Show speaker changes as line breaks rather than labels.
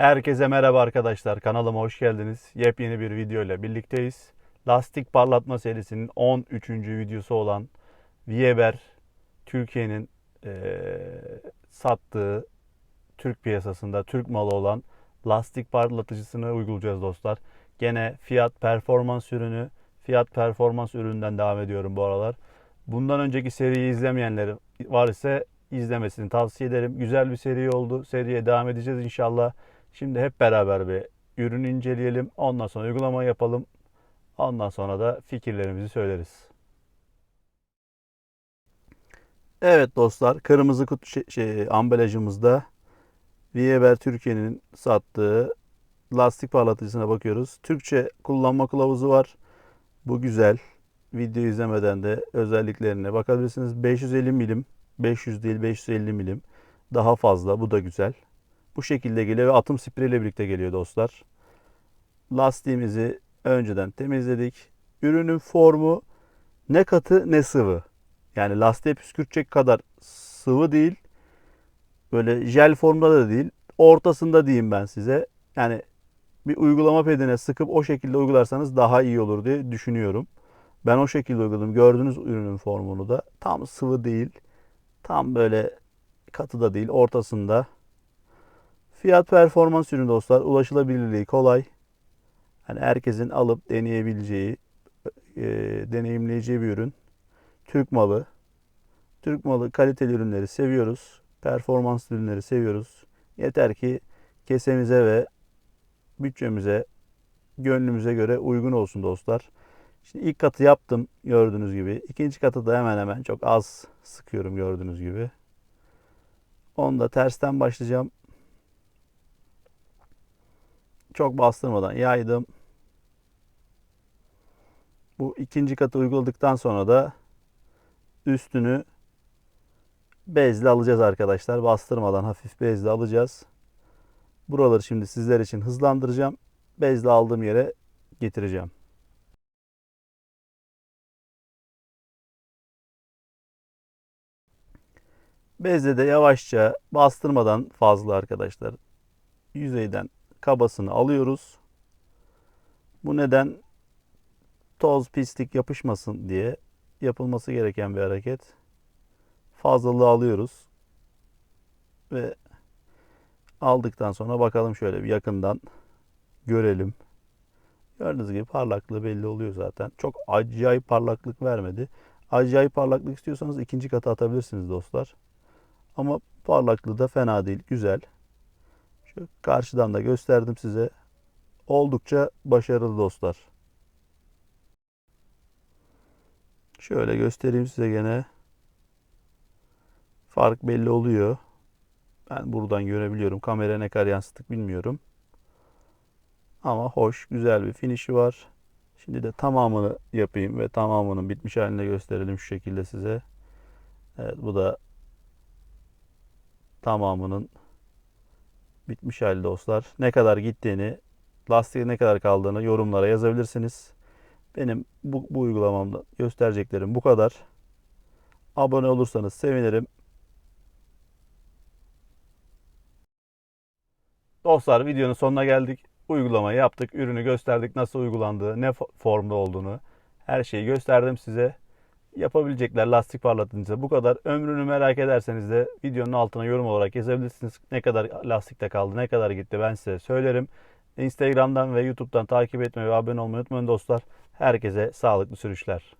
Herkese merhaba arkadaşlar. Kanalıma hoş geldiniz. Yepyeni bir video ile birlikteyiz. Lastik parlatma serisinin 13. videosu olan Vieber Türkiye'nin eee, sattığı Türk piyasasında Türk malı olan lastik parlatıcısını uygulayacağız dostlar. Gene fiyat performans ürünü, fiyat performans üründen devam ediyorum bu aralar. Bundan önceki seriyi izlemeyenler var ise izlemesini tavsiye ederim. Güzel bir seri oldu. Seriye devam edeceğiz inşallah. Şimdi hep beraber bir ürünü inceleyelim. Ondan sonra uygulama yapalım. Ondan sonra da fikirlerimizi söyleriz. Evet dostlar, kırmızı kutu şey, şey, ambalajımızda Vieber Türkiye'nin sattığı lastik parlatıcısına bakıyoruz. Türkçe kullanma kılavuzu var. Bu güzel. Video izlemeden de özelliklerine bakabilirsiniz. 550 milim, 500 değil 550 milim. Daha fazla. Bu da güzel. Bu şekilde geliyor ve atım spreyle birlikte geliyor dostlar. Lastiğimizi önceden temizledik. Ürünün formu ne katı ne sıvı. Yani lastiğe püskürtecek kadar sıvı değil. Böyle jel formda da değil. Ortasında diyeyim ben size. Yani bir uygulama pedine sıkıp o şekilde uygularsanız daha iyi olur diye düşünüyorum. Ben o şekilde uyguladım. Gördünüz ürünün formunu da. Tam sıvı değil. Tam böyle katı da değil. Ortasında. Fiyat performans ürünü dostlar. Ulaşılabilirliği kolay. Hani herkesin alıp deneyebileceği, e, deneyimleyeceği bir ürün. Türk malı. Türk malı kaliteli ürünleri seviyoruz. Performanslı ürünleri seviyoruz. Yeter ki kesemize ve bütçemize, gönlümüze göre uygun olsun dostlar. Şimdi ilk katı yaptım gördüğünüz gibi. İkinci katı da hemen hemen çok az sıkıyorum gördüğünüz gibi. Onu da tersten başlayacağım. Çok bastırmadan yaydım. Bu ikinci katı uyguladıktan sonra da üstünü bezle alacağız arkadaşlar. Bastırmadan hafif bezle alacağız. Buraları şimdi sizler için hızlandıracağım. Bezle aldığım yere getireceğim. Bezle de yavaşça bastırmadan fazla arkadaşlar yüzeyden kabasını alıyoruz. Bu neden toz pislik yapışmasın diye yapılması gereken bir hareket. Fazlalığı alıyoruz. Ve aldıktan sonra bakalım şöyle bir yakından görelim. Gördüğünüz gibi parlaklığı belli oluyor zaten. Çok acayip parlaklık vermedi. Acayip parlaklık istiyorsanız ikinci katı atabilirsiniz dostlar. Ama parlaklığı da fena değil. Güzel. Karşıdan da gösterdim size. Oldukça başarılı dostlar. Şöyle göstereyim size gene. Fark belli oluyor. Ben buradan görebiliyorum. Kamera ne kadar yansıttık bilmiyorum. Ama hoş, güzel bir finişi var. Şimdi de tamamını yapayım ve tamamının bitmiş halini gösterelim şu şekilde size. Evet bu da tamamının bitmiş hali dostlar. Ne kadar gittiğini, lastiğe ne kadar kaldığını yorumlara yazabilirsiniz. Benim bu, bu uygulamamda göstereceklerim bu kadar. Abone olursanız sevinirim. Dostlar videonun sonuna geldik. Uygulamayı yaptık. Ürünü gösterdik. Nasıl uygulandığı, ne fo- formda olduğunu. Her şeyi gösterdim size. Yapabilecekler lastik parlatıcısı bu kadar. Ömrünü merak ederseniz de videonun altına yorum olarak yazabilirsiniz. Ne kadar lastikte kaldı, ne kadar gitti ben size söylerim. Instagram'dan ve YouTube'dan takip etmeyi ve abone olmayı unutmayın dostlar. Herkese sağlıklı sürüşler.